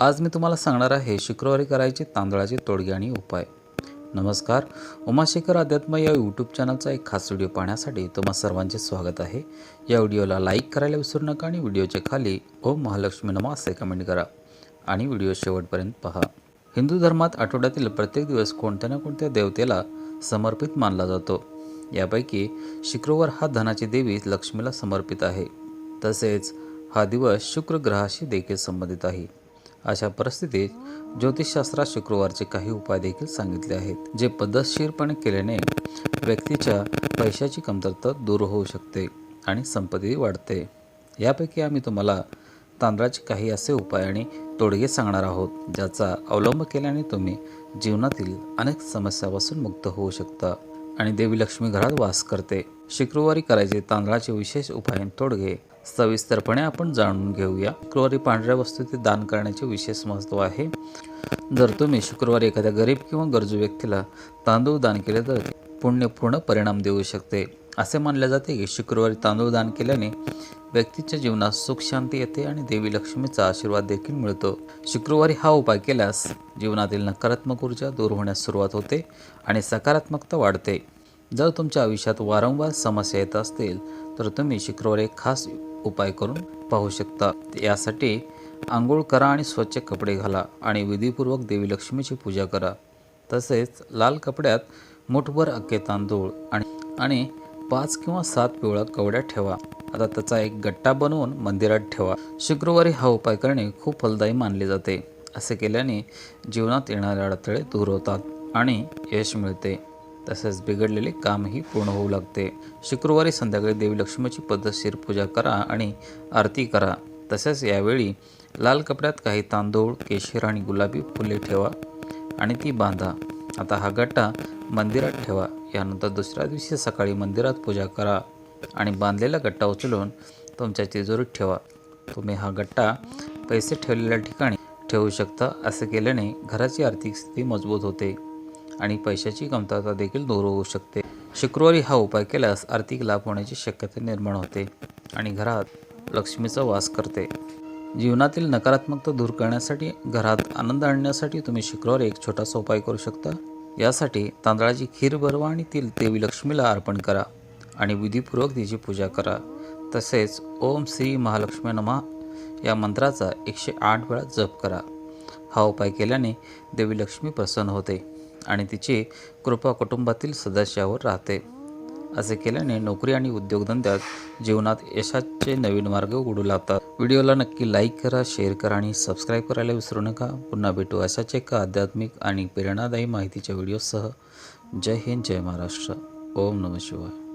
आज मी तुम्हाला सांगणार आहे शुक्रवारी करायचे तांदळाचे तोडगे आणि उपाय. नमस्कार उमाशेखर अध्यात्म या यूट्यूब चॅनलचा एक खास व्हिडिओ पाहण्यासाठी तुम्हा सर्वांचे स्वागत आहे. या व्हिडिओला लाईक करायला विसरू नका आणि व्हिडिओच्या खाली ओम महालक्ष्मी नमा असे कमेंट करा. आणि व्हिडिओ शेवटपर्यंत पहा. हिंदू धर्मात आठवड्यातील प्रत्येक दिवस कोणत्या ना कोणत्या देवतेला समर्पित मानला जातो. यापैकी शुक्रवार हा धनाची देवी लक्ष्मीला समर्पित आहे. तसेच हा दिवस शुक्र ग्रहाशी देखील संबंधित आहे. अशा परिस्थितीत ज्योतिषशास्त्रात शुक्रवारचे काही उपाय देखील सांगितले आहेत जे पद्धतशीरपणे केल्याने व्यक्तीच्या पैशाची कमतरता दूर होऊ शकते आणि संपत्ती वाढते. यापैकी आम्ही तुम्हाला तांदळाचे काही असे उपाय आणि तोडगे सांगणार आहोत ज्याचा अवलंब केल्याने तुम्ही जीवनातील अनेक समस्यापासून मुक्त होऊ शकता. आणि देवी लक्ष्मी घरात वास करते. शुक्रवारी करायचे तांदळाचे विशेष उपाय आणि तोडगे. सविस्तरपणे आपण जाणून घेऊया. शुक्रवारी पांढऱ्या वस्तूचे दान करण्याचे विशेष महत्त्व आहे. जर तुम्ही शुक्रवारी एखाद्या गरीब किंवा गरजू व्यक्तीला तांदूळ दान केले तर पुण्यपूर्ण परिणाम देऊ शकते. असे मानले जाते की शुक्रवारी तांदूळ दान केल्याने व्यक्तीच्या जीवनात सुख शांती येते आणि देवी लक्ष्मीचा आशीर्वाद देखील मिळतो. शुक्रवारी हा उपाय केल्यास जीवनातील नकारात्मक ऊर्जा दूर होण्यास सुरुवात होते आणि सकारात्मकता वाढते. जर तुमच्या आयुष्यात वारंवार समस्या येत असतील तर तुम्ही शुक्रवारी एक खास उपाय करून पाहू शकता. यासाठी आंघोळ करा आणि स्वच्छ कपडे घाला आणि विधीपूर्वक देवी लक्ष्मीची पूजा करा. तसेच लाल कपड्यात मुठभर अक्के तांदूळ आणि आणि पाच किंवा सात पिवळा कवड्या ठेवा. आता त्याचा एक गट्टा बनवून मंदिरात ठेवा. शुक्रवारी हा उपाय करणे खूप फलदायी मानले जाते. असे केल्याने जीवनात येणारे अडथळे दूर होतात आणि यश मिळते. तसेच बिघडलेले कामही पूर्ण होऊ लागते. शुक्रवारी संध्याकाळी देवी लक्ष्मीची पद्धतशीर पूजा करा आणि आरती करा. तसेच यावेळी लाल कपड्यात काही तांदूळ केशर आणि गुलाबी फुले ठेवा आणि ती बांधा. आता हा गट्टा मंदिरात ठेवा. यानंतर दुसऱ्या दिवशी सकाळी मंदिरात पूजा करा आणि बांधलेला गट्टा उचलून तुमच्या तिजोरीत ठेवा. तुम्ही हा गट्टा पैसे ठेवलेल्या ठिकाणी ठेवू शकता असे केल्याने घराची आर्थिक स्थिती मजबूत होते आणि पैशाची कमतरता देखील दूर होऊ शकते. शुक्रवारी हा उपाय केल्यास आर्थिक लाभ होण्याची शक्यता निर्माण होते आणि घरात लक्ष्मीचा वास करते. जीवनातील नकारात्मकता दूर करण्यासाठी घरात आनंद आणण्यासाठी तुम्ही शुक्रवारी एक छोटासा उपाय करू शकता. यासाठी तांदळाची खीर भरवा आणि ती देवी लक्ष्मीला अर्पण करा आणि विधीपूर्वक तिची पूजा करा. तसेच ओम श्री महालक्ष्मी नमा या मंत्राचा एकशे आठ वेळा जप करा. हा उपाय केल्याने देवी लक्ष्मी प्रसन्न होते आणि तिची कृपा कुटुंबातील सदस्यावर राहते. असे केल्याने नोकरी आणि उद्योगधंद्यात जीवनात यशाचे नवीन मार्ग उघडू लागतात. व्हिडिओला नक्की लाईक करा शेअर करा आणि सबस्क्राईब करायला विसरू नका. पुन्हा भेटू अशाच एका आध्यात्मिक आणि प्रेरणादायी माहितीच्या व्हिडिओसह. जय हिंद जय महाराष्ट्र. ओम नम शिवाय.